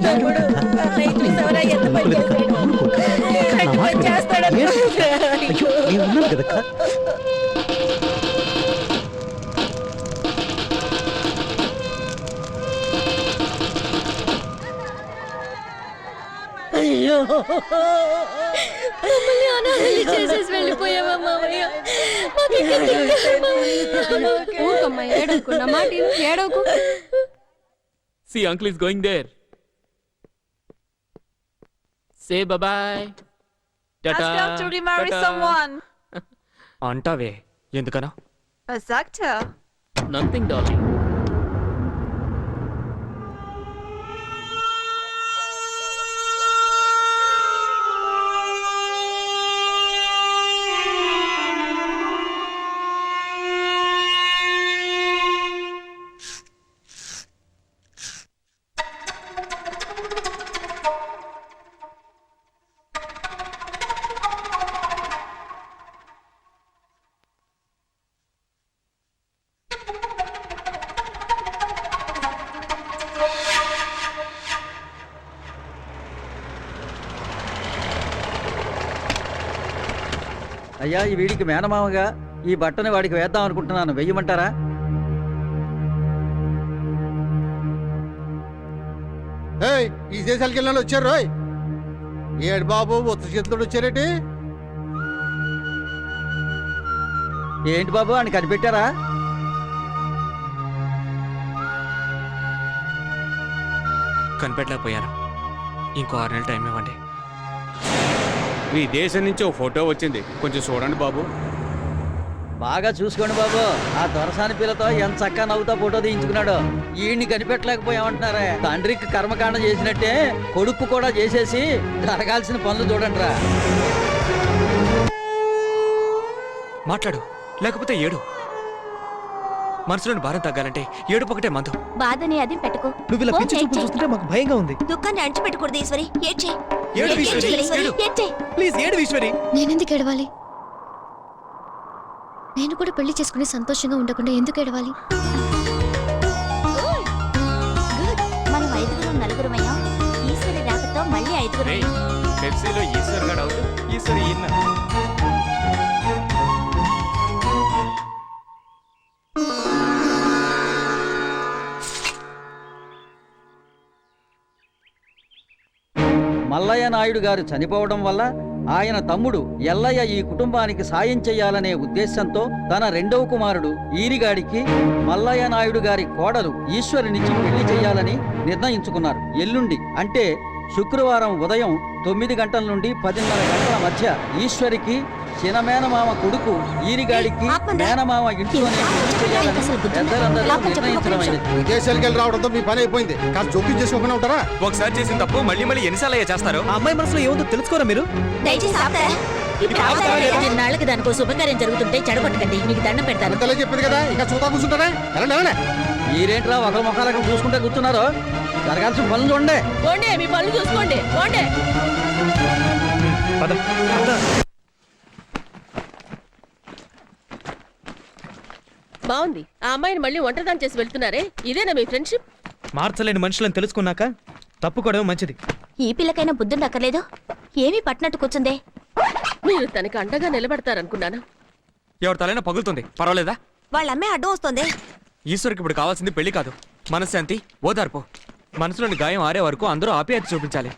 Don't నేను ఉన్నాను కదక్క అయ్యో మమ్మల్ని అనాథల్ని చేసేసి వెళ్ళిపోయావా మామయ్య మాకు ఇంకా దిక్కు మామయ్య. ఊరుకోమ్మా ఏడవకు నా మాట విను, ఏడవకు See, uncle is going there. Say bye bye. Tata. Ask him to remarry someone. అంటావే ఎందుకనా Was sagt er? Nothing, అయ్యా ఈ వీడికి మేనమామగా ఈ బట్టని వాడికి వేద్దాం అనుకుంటున్నాను. వెయ్యమంటారా? ఏయ్ ఈ దేశాలకు వెళ్ళిన వచ్చారు రోయ్. ఏడు బాబు ఉత్త చేతులు వచ్చారేటి? ఏంటి బాబు అని కనిపెట్టారా? కనిపెట్టలేకపోయారా ఇంకో ఆరు నెలలు టైం ఇవ్వండి. మీ దేశం నుంచి ఓ ఫోటో వచ్చింది. కొంచెం చూడండి బాబు. బాగా చూసుకోండి బాబు. ఆ దొరసాని పిల్లతో ఎంత చక్కగా నవ్వుతా ఫోటో తీయించుకున్నాడు. ఈయన్ని కనిపెట్టలేకపోయామంటున్నారే. తండ్రికి కర్మకాండ చేసినట్టే కొడుకు కూడా చేసేసి జరగాల్సిన పనులు చూడండి రా. మాట్లాడు. లేకపోతే ఏడు. మనసులోని భారం తగ్గాలంటే ఏడు ఒకటే మందు. బాధని అది పెట్టుకో. నువ్వు ఇలా పిచ్చి చూపులు. చూస్తుంటే మాకు భయంగా ఉంది. దుఃఖాన్ని అణిచిపెట్టకూడదు ఈశ్వరి. ఏడ్చే ఏడు. ప్లీజ్ ఏడు నేనెందుకు ఏడవాలి? నేను కూడా పెళ్ళి చేసుకుని సంతోషంగా ఉండకుండా ఎందుకు ఏడవాలి? మనం ఐదుగురు నలుగురమయ్యాం. ఈశ్వరి రాకతో మళ్ళీ ఐదుగురు పెప్సీలో ఈశ్వర్ గడ్ అవుట్ ఈశ్వర్ మల్లయ్య నాయుడు గారు చనిపోవడం వల్ల ఆయన తమ్ముడు ఎల్లయ్య ఈ కుటుంబానికి సాయం చేయాలనే ఉద్దేశంతో తన రెండవ కుమారుడు ఈరిగాడికి మల్లయ్య నాయుడు గారి కోడలు ఈశ్వరునిచ్చి పెళ్ళి చేయాలని నిర్ణయించుకున్నారు. ఎల్లుండి అంటే శుక్రవారం ఉదయం తొమ్మిది గంటల నుండి పదిన్నర గంటల మధ్య ఈశ్వరికి చినమేనమామ కొడుకు ఈరిగాడికి. మేనమామ ఇంట్లోనే విదేశాలకు రావడంతో మీ పని అయిపోయింది. కాస్త జోక్యం చేసుకోకుండా ఉంటారా? ఒకసారి చేసిన తప్పు మళ్ళీ మళ్ళీ ఎన్నిసార్లు అయ్యా చేస్తారు? ఆ అమ్మాయి మనసులో ఏముందో తెలుసుకోరా మీరు? దయచేసి ఆపుతారా? ఇప్పుడు నాళ్ళకి దానికో శుభకార్యం జరుగుతుంటే చెడగొట్టకండి. మీకు దండం పెడతాను. అంతలే చెప్పింది కదా ఇంకా చూతా కూర్చుంటారా? మీరేంట్రా ఒకరి ముఖాలకు చూసుకుంటే కూర్చున్నారు? జరగాల్సిన పనులు చూడండి. పోండి మీ పనులు చూసుకోండి. బాగుంది. ఆ అమ్మాయిని మళ్ళీ ఒంటరిదాన్ని చేసి వెళ్తున్నారే? ఇదేనా మీ ఫ్రెండ్షిప్? మార్చలేని మనుషులను తెలుసుకున్నాక తప్పుకోవడం మంచిది. ఈ పిల్లకైనా బుద్ధుండక్కర్లేదు? ఏమీ పట్టినట్టు కూర్చుందే? మీరు తనకి అండగా నిలబడతారనుకున్నాను? ఎవరి తలైనా పగులుతుంది. పర్వాలేదా? వాళ్ళ అమ్మాయి అడ్డం వస్తుంది. ఈశ్వరికి ఇప్పుడు కావాల్సింది పెళ్ళి కాదు. మనశ్శాంతి ఓదార్పు. మనసులోని గాయం ఆరే వరకు అందరూ ఆప్యాయత చూపించాలి.